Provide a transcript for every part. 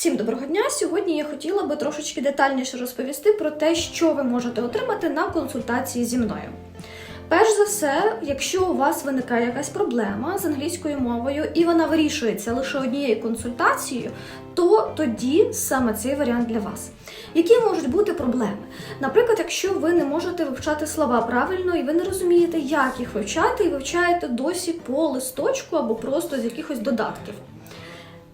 Всім доброго дня! Сьогодні я хотіла би трошечки детальніше розповісти про те, що ви можете отримати на консультації зі мною. Перш за все, якщо у вас виникає якась проблема з англійською мовою і вона вирішується лише однією консультацією, то тоді саме цей варіант для вас. Які можуть бути проблеми? Наприклад, якщо ви не можете вивчати слова правильно і ви не розумієте, як їх вивчати, і вивчаєте досі по листочку або просто з якихось додатків.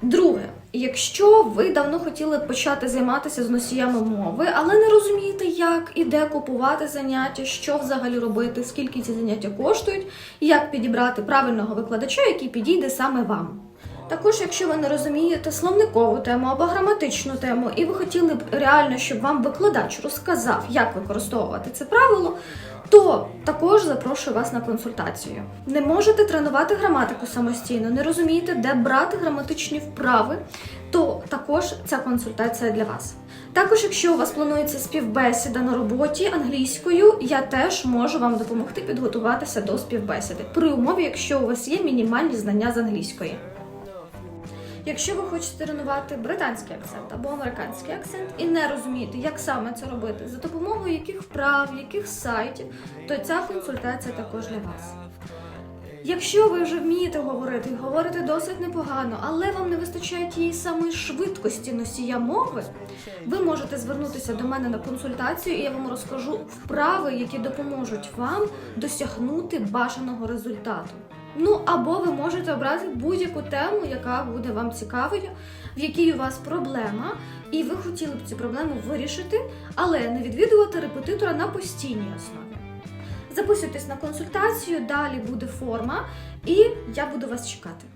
Друге, якщо ви давно хотіли почати займатися з носіями мови, але не розумієте, як і де купувати заняття, що взагалі робити, скільки ці заняття коштують, і як підібрати правильного викладача, який підійде саме вам. Також, якщо ви не розумієте словникову тему або граматичну тему, і ви хотіли б реально, щоб вам викладач розказав, як використовувати це правило, то також запрошую вас на консультацію. Не можете тренувати граматику самостійно, не розумієте, де брати граматичні вправи, то також ця консультація для вас. Також, якщо у вас планується співбесіда на роботі англійською, я теж можу вам допомогти підготуватися до співбесіди при умові, якщо у вас є мінімальні знання з англійської. Якщо ви хочете тренувати британський акцент або американський акцент і не розумієте, як саме це робити, за допомогою яких вправ, яких сайтів, то ця консультація також для вас. Якщо ви вже вмієте говорити і говорите досить непогано, але вам не вистачає тієї самої швидкості носія мови, ви можете звернутися до мене на консультацію, і я вам розкажу вправи, які допоможуть вам досягнути бажаного результату. Ну або ви можете обрати будь-яку тему, яка буде вам цікавою, в якій у вас проблема, і ви хотіли б цю проблему вирішити, але не відвідувати репетитора на постійній основі. Записуйтесь на консультацію, далі буде форма, і я буду вас чекати.